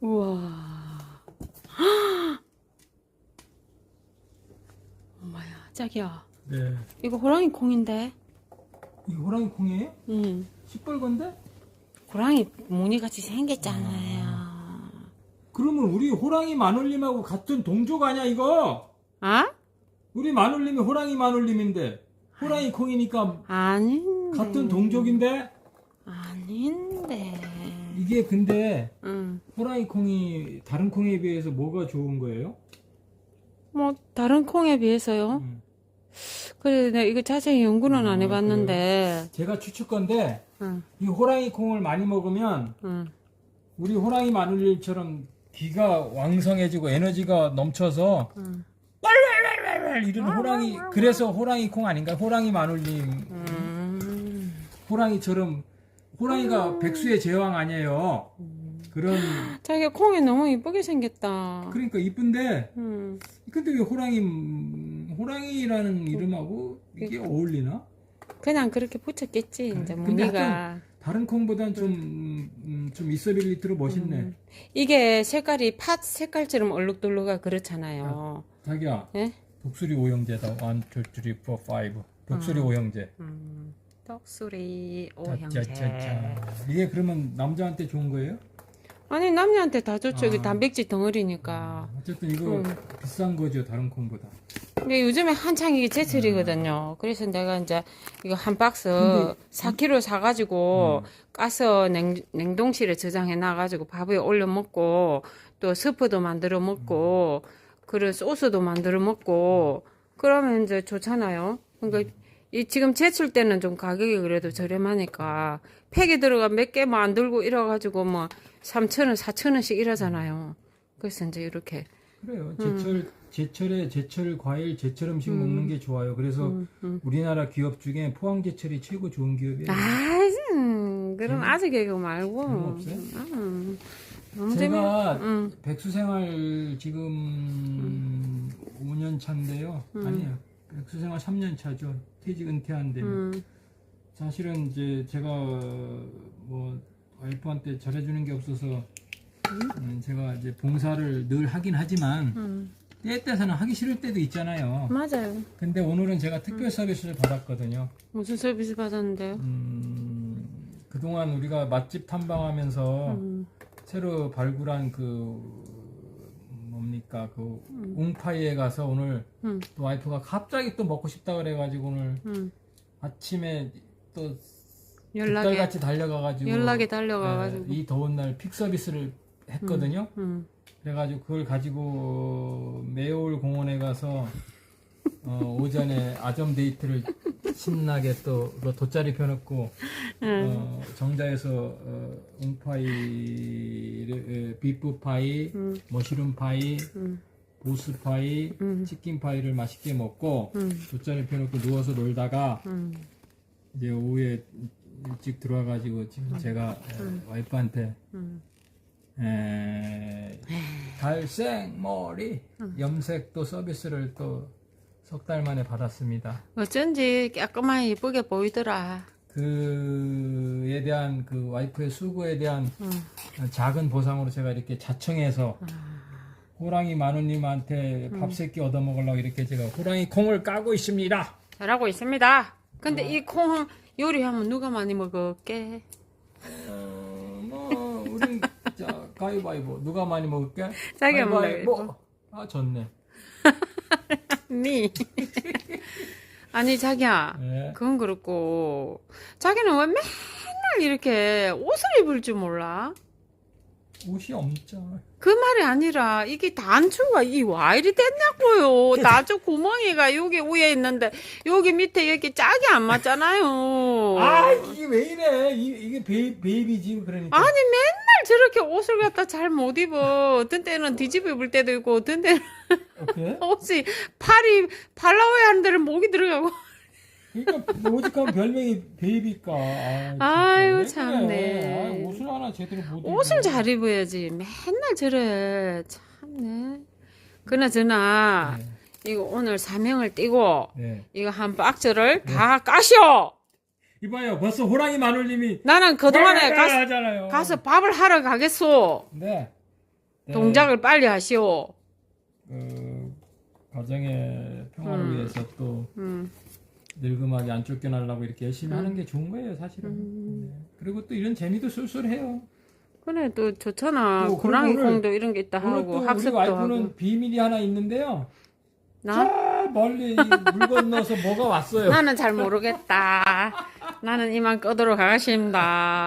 우와. 엄마야, 자기야. 네. 이거 호랑이 콩인데? 이게 호랑이 콩이에요? 응. 시뻘건데? 호랑이 무늬같이 생겼잖아요. 그러면 우리 호랑이 마눌님하고 같은 동족 아니야 이거? 아? 우리 마눌님이 호랑이 마눌님인데 호랑이 콩이니까 아닌데. 같은 동족인데 아닌데. 이게 근데 응. 호랑이 콩이 다른 콩에 비해서 뭐가 좋은 거예요? 뭐, 다른 콩에 비해서요? 음. 그래, 내가 이거 자세히 연구는 안 아, 해봤는데. 제가 추측건데 응, 이 호랑이 콩을 많이 먹으면 응. 우리 호랑이 마눌님처럼 기가 왕성해지고 에너지가 넘쳐서 응. 왈왈왈왈 이런 호랑이 그래서 호랑이 콩 아닌가? 호랑이 마눌님 음. 호랑이처럼 호랑이가 백수의 제왕 아니에요. 그런 자기가 콩이 너무 이쁘게 생겼다. 그러니까 이쁜데 응. 근데 왜 호랑이 음, 호랑이라는 이름하고 이게 어울리나? 그냥 그렇게 붙였겠지, 이제 근데 무늬가. 다른 콩보단 좀, 음, 좀 있어빌리티로 멋있네. 음. 이게 색깔이 팥 색깔처럼 얼룩덜룩하 그렇잖아요. 자기야, 예? 독수리 오형제다. 1, 2, 3, 4, 5. 독수리 오형제. 음. 떡수리 자, 오형제. 이게 그러면 남자한테 좋은 거예요? 아니 남녀한테 다 좋죠. 이게 아. 단백질 덩어리니까. 어쨌든 이거 음. 비싼 거죠, 다른 콩보다. 근데 요즘에 한창 이게 제철이거든요. 그래서 내가 이제 이거 한 박스 근데 4kg 사가지고 음. 가서 냉, 냉동실에 저장해 놔가지고 밥에 올려 먹고 또 스프도 만들어 먹고 그런 소스도 만들어 먹고 그러면 이제 좋잖아요. 그러니까 이 지금 제출 때는 좀 가격이 그래도 저렴하니까 팩에 들어가 몇개뭐안 들고 이래가지고 뭐 3,000원, 4,000원씩 이러잖아요. 그래서 이제 이렇게 그래요. 음. 제철, 제철에 제철 과일, 제철 음식 먹는 게 좋아요. 그래서 음, 우리나라 기업 중에 포항 제철이 최고 좋은 기업이에요. 아, 음, 그럼 아직 개그 말고. 재미없어요? 음, 너무 재미. 제가 음. 백수 생활 지금 5년 차인데요. 아니에요. 백수생활 3년 차죠. 퇴직 은퇴한데. 음, 사실은 이제 제가 뭐 와이프한테 잘해주는 게 없어서 음, 제가 이제 봉사를 늘 하긴 하지만 음, 때에 따라서는 하기 싫을 때도 있잖아요. 맞아요. 근데 오늘은 제가 특별 서비스를 받았거든요. 무슨 서비스 받았는데요? 음, 그동안 우리가 맛집 탐방하면서 음, 새로 발굴한 그 뭡니까 그 웅파이에 가서 오늘 음, 또 와이프가 갑자기 또 먹고 싶다 그래가지고 오늘 음. 아침에 또 연락에, 득달같이 달려가가지고 연락에 달려가가지고. 네, 이 더운 날 픽 서비스를 했거든요. 음, 그래가지고 그걸 가지고 매올 공원에 가서 어, 오전에 아점 데이트를 신나게 또 그거 돗자리 펴놓고 어, 정자에서 어, 웅파이를 에, 비프 파이, 음. 머시룸 파이, 음, 보스 파이, 음. 치킨 파이를 맛있게 먹고 음, 돗자리 펴놓고 누워서 놀다가 음. 이제 오후에 일찍 들어와가지고 지금 제가 에, 와이프한테 음. 에, 갈색 머리 염색도 서비스를 또 석 달 만에 받았습니다. 어쩐지 깔끔하게 이쁘게 보이더라. 그에 대한 그 와이프의 수고에 대한 음. 작은 보상으로 제가 이렇게 자청해서 호랑이 마누님한테 밥 세끼 얻어 먹으려고 이렇게 제가 호랑이 콩을 까고 있습니다. 잘하고 있습니다. 근데 이 콩 요리하면 누가 많이 먹을게? 어, 뭐 우린 자 가위바위보 누가 많이 먹을게? 자기가 가위바위보. 아 좋네. 니. 아니 자기야. 네. 그건 그렇고 자기는 왜 맨날 이렇게 옷을 입을 줄 몰라? 옷이 없죠. 그 말이 아니라 이게 단추가 이 와이리 됐냐고요. 나주 구멍이가 여기 위에 있는데 여기 밑에 여기 짝이 안 맞잖아요. 아 이게 왜 이래? 이, 이게 베이, 베이비지 그러니까. 아니 맨날 저렇게 옷을 갖다 잘 못 입어. 어떤 때는 뒤집어 입을 때도 있고 어떤 때는 어떻게? 옷이 팔이 팔라워야 하는 데는 목이 들어가고. 그러니까 오직하면 별명이 베이비까. 아. 아유, 왜 참네. 그래? 아, 옷을 하나 제대로 못 입어. 옷을 잘 입어야지. 맨날 저래. 참네. 그나저나 네. 이거 오늘 사명을 띄고 네. 이거 한 박스를 다 까셔. 이봐요, 벌써 호랑이 마눌님이 나는 그동안에 와, 가서, 하잖아요. 가서 밥을 하러 가겠소. 네. 네. 동작을 빨리 하시오. 그 가정의 평화를 음. 위해서 또 음. 늙음하게 안 쫓겨나려고 이렇게 열심히 하는 게 좋은 거예요, 사실은. 음. 네. 그리고 또 이런 재미도 쏠쏠해요. 그래 또 좋잖아. 뭐, 고랑이 오늘- 콩도 이런 게 있다 하고 또 우리 학습도 와이프는 하고. 비밀이 하나 있는데요. 나저 멀리 물 건너서 뭐가 왔어요. 나는 잘 모르겠다. 나는 이만 끄도록 하겠습니다.